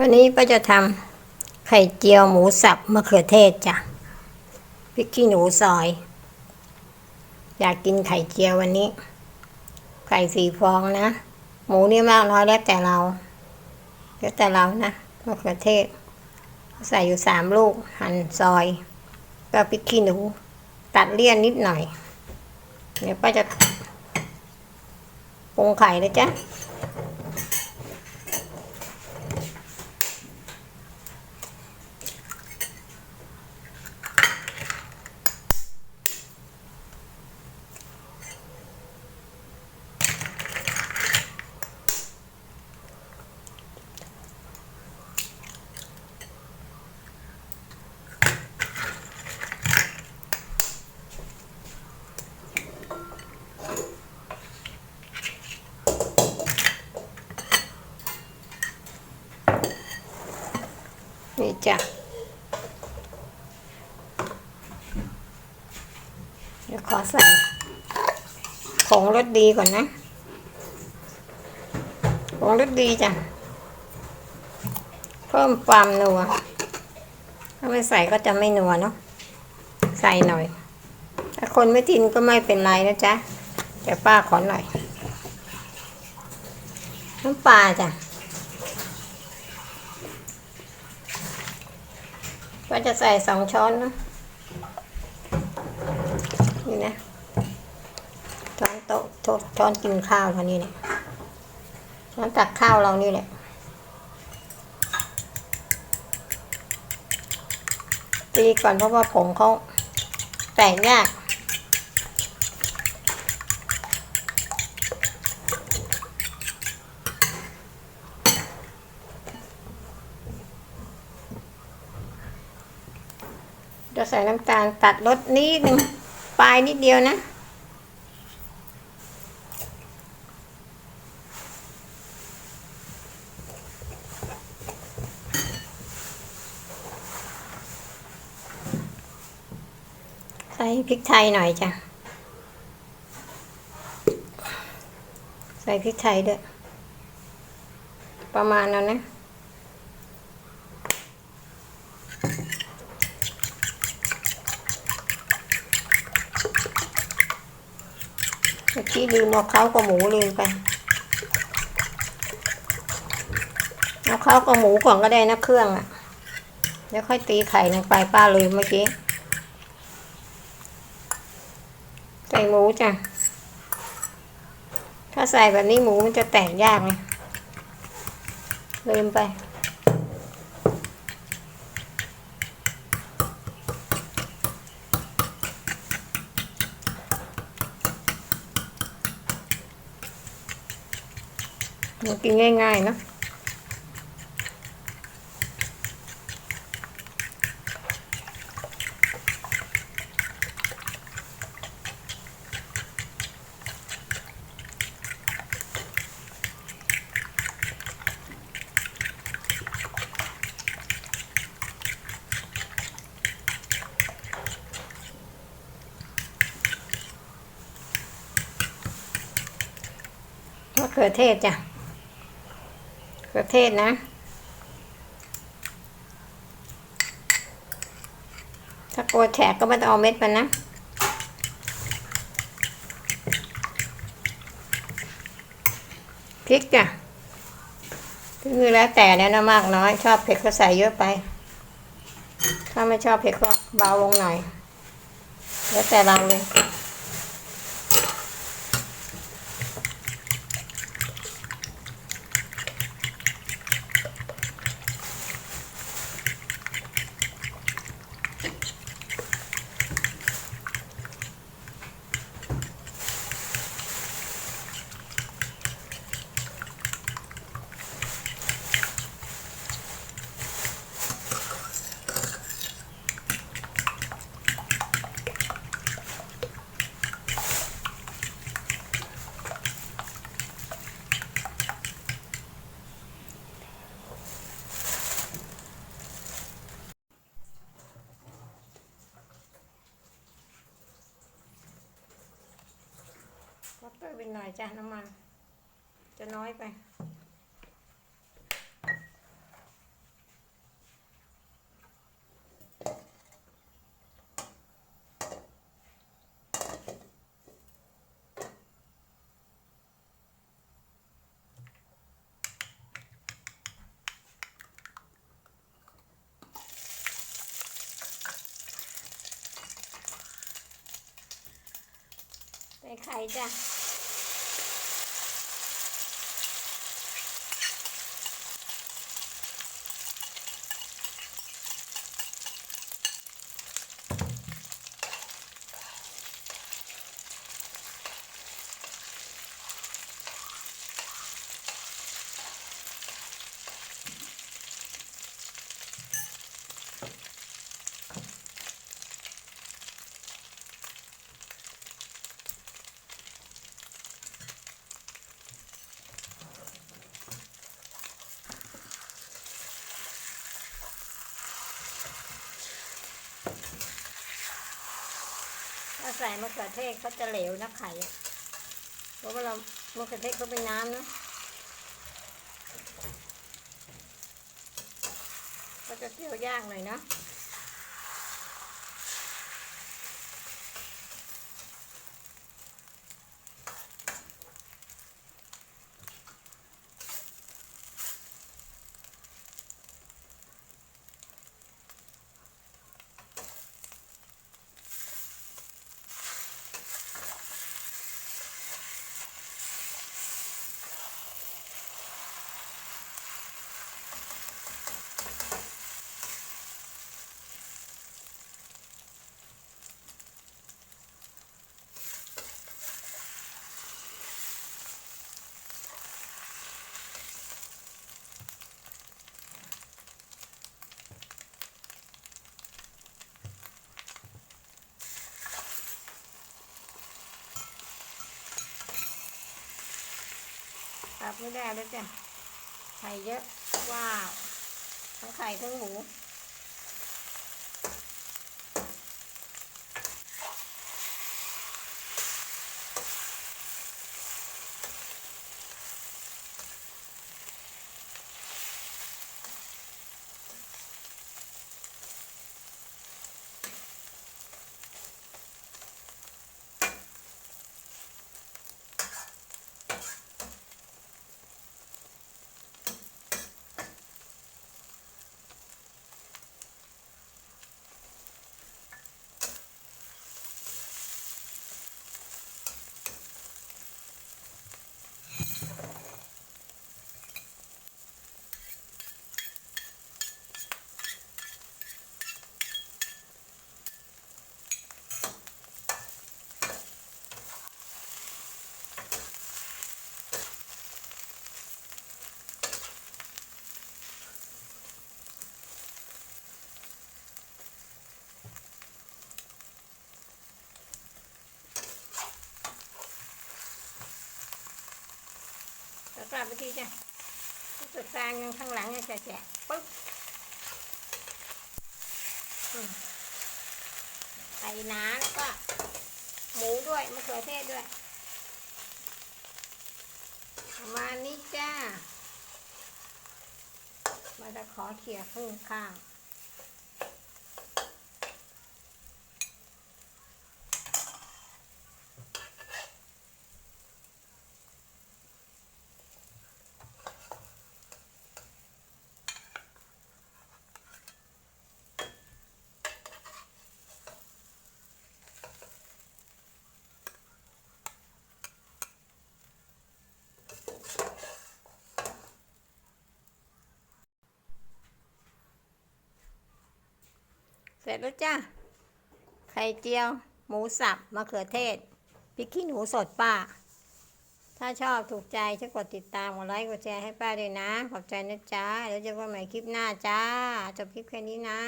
วันนี้ป้าจะทำไข่เจียวหมูสับมะเขือเทศจ้ะพริกขี้หนูซอย อยากกินไข่เจียววันนี้ ไข่สี่ฟองนะ หมูนี่มากน้อยแล้วแต่เราแล้วแต่เรานะมะเขือเทศ ใส่อยู่สามลูก หั่นซอย ก็พริกขี้หนู ตัดเลี่ยนนิดหน่อย เดี๋ยวป้าจะปรุงไข่เลยจ้ะ จ้ะเดี๋ยวขอใส่ผงรสดีก่อนนะผงรสดีจ้ะ เพิ่มความนัว ถ้าไม่ใส่ก็จะไม่นัวเนาะ ใส่หน่อย ถ้าคนไม่กินก็ไม่เป็นไรนะจ๊ะ แต่ป้าขอหน่อย น้ำปลาจ้ะ ก็จะใส่สองช้อนนะนี่นะช้อนโต๊ะช้อนกินข้าวเท่านี้เนี่ยช้อนตักข้าวเรานี่แหละตีก่อนเพราะว่าผมเขาแตกยาก ใส่น้ำตาลตัดรสนิดนึงปลายนิดเดียวนะ ใส่พริกไทยหน่อยจ้ะ ใส่พริกไทยด้วย ประมาณนั้นนะ เมื่อกี้ ลืมเอาเขากับหมูลืมไป เอาเขากับหมูก่อนก็ได้นะเครื่องอะ่ะแล้วค่อยตีไข่ลงไปป้าลืมเมื่อกี้ ใส่หมูจ้ะ ถ้าใส่แบบนี้หมูมันจะแตกยากไงลืมไป กินง่ายๆเนะเขือเทศจ้ะ ขือเทศนะ ถ้ากลัวแฉกก็ไม่ต้องเอาเม็ดมันนะพริกจ้ะคือแล้วแต่เนี่ยนะมากน้อย ชอบเผ็ดก็ใส่เยอะไป ถ้าไม่ชอบเผ็ดก็เบาลงหน่อย แล้วแต่เราเลย พิ่มอีกหน่อยจ้ะน้ำมัน จะน้อยไป ใส่ไข่จ้ะ ใส่มะเขือเทศเขาจะเหลวนะไข่เพราะว่าเรามะเขือเทศเขาเป็นน้ำนะก็จะเคี่ยวยากหน่อยนะ รับไม่ได้แล้วจ้ะไข่เยอะ ว้าว ทั้งไข่ทั้งหมู แล้วกลับไปทีจ้ะสุดกลางยังข้างหลังยังแฉะปึ๊บใส่นาแล้วก็ หมูด้วยมะเขือเทศด้วยประมาณนี้จ้ามาจะขอเขี่ยข้างข้าง สร็จแล้วจ้าไข่เจียว หมูสับมะเขือเทศพริกขี้หนูสดป้า ถ้าชอบถูกใจช่วยกดติดตามกดไลค์กดแชร์ให้ป้าด้วยนะ ขอบใจนะจ๊ะเดี๋ยวเจอกันใหม่คลิปหน้าจ้า จบคลิปแค่นี้นะ